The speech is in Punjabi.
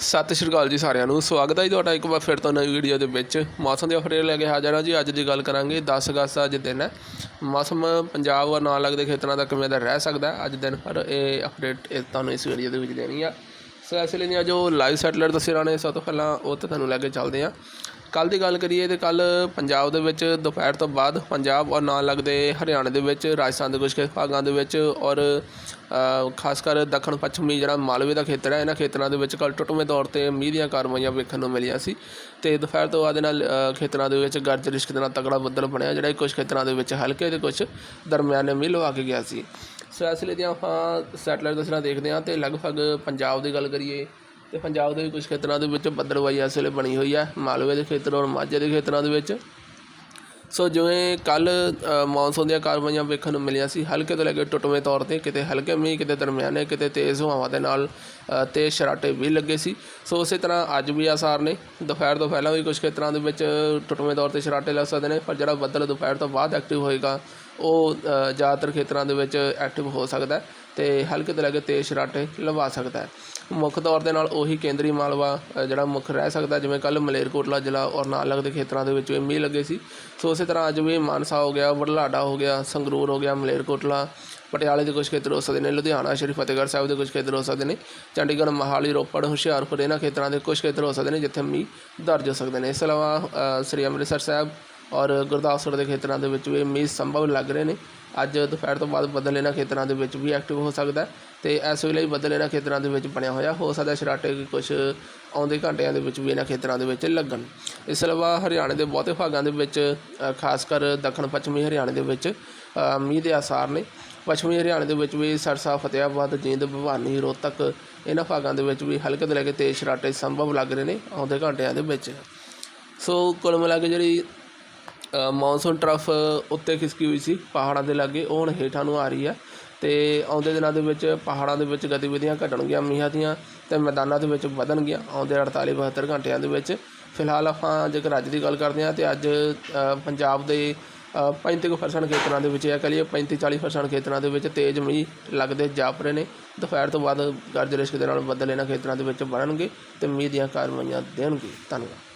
ਸਤਿ ਸ਼੍ਰੀ ਅਕਾਲ ਜੀ ਸਾਰਿਆਂ ਨੂੰ। ਸਵਾਗਤ ਹੈ ਜੀ ਤੁਹਾਡਾ ਇੱਕ ਵਾਰ ਫਿਰ ਤੋਂ ਨਵੀਂ ਵੀਡੀਓ ਦੇ ਵਿੱਚ। ਮੌਸਮ ਦੇ ਅਪਡੇਟ ਲੈ ਕੇ ਹਾਜ਼ਰ ਹਾਂ ਜੀ। ਅੱਜ ਦੀ ਗੱਲ ਕਰਾਂਗੇ 10 ਅਗਸਤ ਦਾ ਅੱਜ ਦਿਨ ਹੈ। ਮੌਸਮ ਪੰਜਾਬ ਔਰ ਨਾਲ ਲੱਗਦੇ ਖੇਤਰਾਂ ਦਾ ਕਿਵੇਂ ਦਾ ਰਹਿ ਸਕਦਾ ਅੱਜ ਦਿਨ ਪਰ ਇਹ ਅਪਡੇਟ ਇਹ ਤੁਹਾਨੂੰ ਇਸ ਵੀਡੀਓ ਦੇ ਵਿੱਚ ਦੇਣੀ ਆ। ਸੋ ਇਸ ਲਈ ਦੀਆਂ ਜੋ ਲਾਈਵ ਸੈਟਲਾਈਟ ਤਸਵੀਰਾਂ ਨੇ ਸਭ ਤੋਂ ਪਹਿਲਾਂ ਉਹ ਤੇ ਤੁਹਾਨੂੰ ਲੈ ਕੇ ਚੱਲਦੇ ਹਾਂ। ਕੱਲ ਦੀ ਗੱਲ ਕਰੀਏ ਤੇ ਕੱਲ ਪੰਜਾਬ ਦੇ ਵਿੱਚ ਦੁਪਹਿਰ ਤੋਂ ਬਾਅਦ ਪੰਜਾਬ ਔਰ ਨਾਲ ਲੱਗਦੇ ਹਰਿਆਣਾ ਦੇ ਵਿੱਚ, ਰਾਜਸਥਾਨ ਦੇ ਕੁਝ ਭਾਗਾਂ ਦੇ ਵਿੱਚ ਔਰ ਖਾਸ ਕਰ ਦੱਖਣ ਪੱਛਮੀ ਜਿਹੜਾ ਮਾਲਵੇ ਦਾ ਖੇਤਰ ਹੈ, ਇਹਨਾਂ ਖੇਤਰਾਂ ਦੇ ਵਿੱਚ ਕੱਲ ਟੁੱਟਵੇਂ ਤੌਰ ਤੇ ਮੀਂਹ ਦੀਆਂ ਕਾਰਵਾਈਆਂ ਵੇਖਣ ਨੂੰ ਮਿਲੀਆਂ ਸੀ ਤੇ ਦੁਪਹਿਰ ਤੋਂ ਬਾਅਦ ਇਹਨਾਂ ਖੇਤਰਾਂ ਦੇ ਵਿੱਚ ਗਰਜ ਰਿਸ਼ਕ ਦੇ ਨਾਲ ਤਗੜਾ ਬੱਦਲ ਬਣਿਆ ਜਿਹੜਾ ਕੁਝ ਖੇਤਰਾਂ ਦੇ ਵਿੱਚ ਹਲਕੇ ਤੇ ਕੁਝ ਦਰਮਿਆਨੇ ਮੀਂਹ ਲਵਾ ਕੇ ਗਿਆ ਸੀ। ਸੋ ਇਸ ਲਈ ਦੀਆਂ ਆਪਾਂ ਸੈਟਲਾਈਟ ਤਸਵੀਰਾਂ ਦੇਖਦੇ ਹਾਂ ਤੇ ਲਗਭਗ ਪੰਜਾਬ ਦੀ ਗੱਲ ਕਰੀਏ ਅਤੇ ਪੰਜਾਬ ਦੇ ਵੀ ਕੁਝ ਖੇਤਰਾਂ ਦੇ ਵਿੱਚ ਬੱਦਲਵਾਈ ਇਸ ਵੇਲੇ ਬਣੀ ਹੋਈ ਹੈ ਮਾਲਵੇ ਦੇ ਖੇਤਰ ਔਰ ਮਾਝੇ ਦੇ ਖੇਤਰਾਂ ਦੇ ਵਿੱਚ। ਸੋ ਜਿਵੇਂ ਕੱਲ ਮੌਨਸੂਨ ਦੀਆਂ ਕਾਰਵਾਈਆਂ ਵੇਖਣ ਨੂੰ ਮਿਲੀਆਂ ਸੀ ਹਲਕੇ ਤੋਂ ਲੈ ਕੇ ਟੁੱਟਵੇਂ ਤੌਰ ਤੇ ਕਿਤੇ ਹਲਕੇ ਮੀਂਹ ਕਿਤੇ ਦਰਮਿਆਨੇ ਕਿਤੇ ਤੇਜ਼ ਹਵਾਵਾਂ ਦੇ ਨਾਲ ਅ, ਤੇਜ਼ ਸ਼ਰਾਟੇ ਵੀ ਲੱਗੇ ਸੀ। ਸੋ ਉਸੇ ਤਰ੍ਹਾਂ ਅੱਜ ਵੀ ਆਸਾਰ ਨੇ ਦੁਪਹਿਰ ਤੋਂ ਪਹਿਲਾਂ ਵੀ ਕੁਝ ਖੇਤਰਾਂ ਦੇ ਵਿੱਚ ਟੁੱਟਵੇਂ ਤੌਰ ਤੇ ਸ਼ਰਾਟੇ ਲੱਗ ਸਕਦੇ ਨੇ ਪਰ ਜਿਹੜਾ ਬੱਦਲ ਦੁਪਹਿਰ ਤੋਂ ਬਾਅਦ ਐਕਟਿਵ ਹੋਏਗਾ ਉਹ ਜ਼ਿਆਦਾਤਰ ਖੇਤਰਾਂ ਦੇ ਵਿੱਚ ਐਕਟਿਵ ਹੋ ਸਕਦਾ ਤੇ ਹਲਕੇ ਤੋਂ ਲੈ ਕੇ ਤੇਜ਼ ਸ਼ਰਾਟੇ ਲਵਾ ਸਕਦਾ ਹੈ। ਮੁੱਖ ਤੌਰ ਦੇ ਨਾਲ ਉਹੀ ਕੇਂਦਰੀ ਮਾਲਵਾ ਜਿਹੜਾ ਮੁੱਖ ਰਹਿ ਸਕਦਾ, ਜਿਵੇਂ ਕੱਲ ਮਲੇਰਕੋਟਲਾ ਜ਼ਿਲ੍ਹਾ ਔਰ ਨਾਲ ਲੱਗਦੇ ਖੇਤਰਾਂ ਦੇ ਵਿੱਚ ਵੀ ਮੀਂਹ ਲੱਗੇ ਸੀ। ਸੋ ਉਸੇ ਤਰ੍ਹਾਂ ਅੱਜ ਵੀ ਮਾਨਸਾ ਹੋ ਗਿਆ ਬੁਢਲਾਡਾ ਹੋ ਗਿਆ, ਸੰਗਰੂਰ ਹੋ ਗਿਆ, ਮਲੇਰਕੋਟਲਾ, ਪਟਿਆਲੇ ਦੇ ਕੁਝ ਖੇਤਰ ਹੋ ਸਕਦੇ ਨੇ, ਲੁਧਿਆਣਾ, ਸ਼੍ਰੀ ਫਤਿਹਗੜ੍ਹ ਸਾਹਿਬ ਦੇ ਕੁਝ ਖੇਤਰ ਹੋ ਸਕਦੇ ਨੇ, ਚੰਡੀਗੜ੍ਹ, ਮੋਹਾਲੀ, ਰੋਪੜ, ਹੁਸ਼ਿਆਰਪੁਰ ਇਹਨਾਂ ਖੇਤਰਾਂ ਦੇ ਕੁਝ ਖੇਤਰ ਹੋ ਸਕਦੇ ਨੇ ਜਿੱਥੇ ਮੀਂਹ ਦਰਜ ਹੋ ਸਕਦੇ ਨੇ। ਇਸ ਤੋਂ ਇਲਾਵਾ ਸ੍ਰੀ ਅੰਮ੍ਰਿਤਸਰ ਸਾਹਿਬ ਔਰ ਗੁਰਦਾਸਪੁਰ ਦੇ ਖੇਤਰਾਂ ਦੇ ਵਿੱਚ ਵੀ ਮੀਂਹ ਸੰਭਵ ਲੱਗ ਰਹੇ ਨੇ। ਅੱਜ ਦੁਪਹਿਰ ਤੋਂ ਬਾਅਦ ਬੱਦਲ ਇਹਨਾਂ ਖੇਤਰਾਂ ਦੇ ਵਿੱਚ ਵੀ ਐਕਟਿਵ ਹੋ ਸਕਦਾ ਹੈ ਤੇ ਇਸ ਵੇਲੇ ਬੱਦਲ ਇਹਨਾਂ ਖੇਤਰਾਂ ਦੇ ਵਿੱਚ ਬਣਿਆ ਹੋਇਆ। ਹੋ ਸਕਦਾ ਸ਼ਰਾਟੇ ਕੁਝ ਆਉਂਦੇ ਘੰਟਿਆਂ ਦੇ ਵਿੱਚ ਵੀ ਇਹਨਾਂ ਖੇਤਰਾਂ ਦੇ ਵਿੱਚ ਲੱਗਣ। ਇਸ ਤੋਂ ਇਲਾਵਾ ਹਰਿਆਣੇ ਦੇ ਬਹੁਤੇ ਭਾਗਾਂ ਦੇ ਵਿੱਚ ਖਾਸ ਕਰ ਦੱਖਣ ਪੱਛਮੀ ਹਰਿਆਣੇ ਦੇ ਵਿੱਚ ਮੀਂਹ ਦੇ ਆਸਾਰ ਨੇ। ਪੱਛਮੀ ਹਰਿਆਣੇ ਦੇ ਵਿੱਚ ਵੀ ਸਰਸਾ, ਫਤਿਆਬਾਦ, ਜੀਂਦ, ਭਵਾਨੀ, ਰੋਹਤਕ ਇਹਨਾਂ ਭਾਗਾਂ ਦੇ ਵਿੱਚ ਵੀ ਹਲਕੇ ਤੋਂ ਲੈ ਕੇ ਤੇਜ਼ ਸ਼ਰਾਟੇ ਸੰਭਵ ਲੱਗ ਰਹੇ ਨੇ ਆਉਂਦੇ ਘੰਟਿਆਂ ਦੇ ਵਿੱਚ। ਸੋ ਕੁੱਲ ਮਿਲਾ ਕੇ ਜਿਹੜੀ ਮੌਨਸੂਨ ਟਰਫ ਉੱਤੇ ਖਿਸਕੀ ਹੋਈ ਸੀ ਪਹਾੜਾਂ ਦੇ ਲਾਗੇ। ਉਹ ਹੁਣ ਹੇਠਾਂ ਨੂੰ ਆ ਰਹੀ ਹੈ ਤੇ ਆਉਂਦੇ ਦਿਨਾਂ ਦੇ ਵਿੱਚ ਪਹਾੜਾਂ ਦੇ ਵਿੱਚ ਗਤੀਵਿਧੀਆਂ ਘਟਣਗੀਆਂ ਮੀਂਹਾਂ ਦੀਆਂ ਤੇ ਮੈਦਾਨਾਂ ਦੇ ਵਿੱਚ ਵਧਣਗੀਆਂ। ਆਉਂਦੇ 48 72 ਘੰਟਿਆਂ ਦੇ ਵਿੱਚ। ਫਿਲਹਾਲ ਆਪਾਂ ਜੇਕਰ ਅੱਜ ਦੀ ਗੱਲ ਕਰਦੇ ਹਾਂ ਤੇ ਅੱਜ ਪੰਜਾਬ ਦੇ ਅ, 35% ਖੇਤਰਾਂ ਦੇ ਵਿੱਚ ਜਾਂ ਕਹ ਲਈਏ 35 40% ਖੇਤਰਾਂ ਦੇ ਵਿੱਚ ਤੇਜ਼ ਮੀਂਹ ਲੱਗਦੇ ਜਾਪ ਰਹੇ ਨੇ। ਦੁਪਹਿਰ ਤੋਂ ਬਾਅਦ ਗਰਜ ਰਿਸ਼ਕ ਦੇ ਨਾਲ ਬੱਦਲ ਇਹਨਾਂ ਖੇਤਰਾਂ ਦੇ ਵਿੱਚ ਬਣਨਗੇ ਤੇ ਮੀਂਹ ਦੀਆਂ ਕਾਰਵਾਈਆਂ ਦੇਣਗੇ। ਧੰਨਵਾਦ।